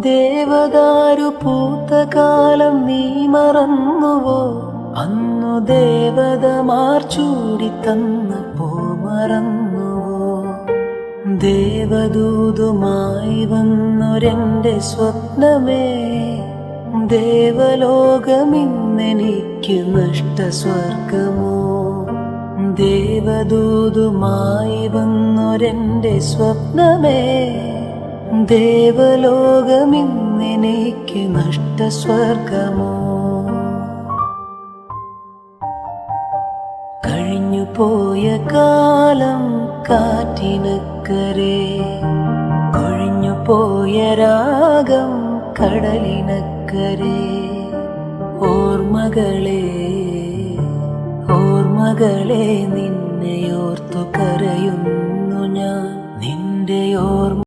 ദേവദാരു പൂത്തകാലം നീ മറന്നുവോ? അന്നു ദേവതമാർ ചൂടി തന്നപ്പോ മറന്നുവോ? ദേവദൂതുമായി വന്നൊരെന്റെ സ്വപ്നമേ? ദേവലോകമിന്നെനിക്ക് നഷ്ടസ്വർഗമോ? ദേവദൂതുമായി വന്നൊരെന്റെ സ്വപ്നമേ? ദേവലോകമിന്നെനിക്ക് നഷ്ടസ്വർഗമോ? കഴിഞ്ഞു പോയ കാലം കാറ്റിനക്കരെ. കൊഴിഞ്ഞു പോയ രാഗം കടലിനക്കരെ. ഓർമ്മകളെ ഓർമ്മകളെ നിന്നെയോർത്തു കരയുന്നു ഞാൻ. നിന്റെ ഓർമ്മ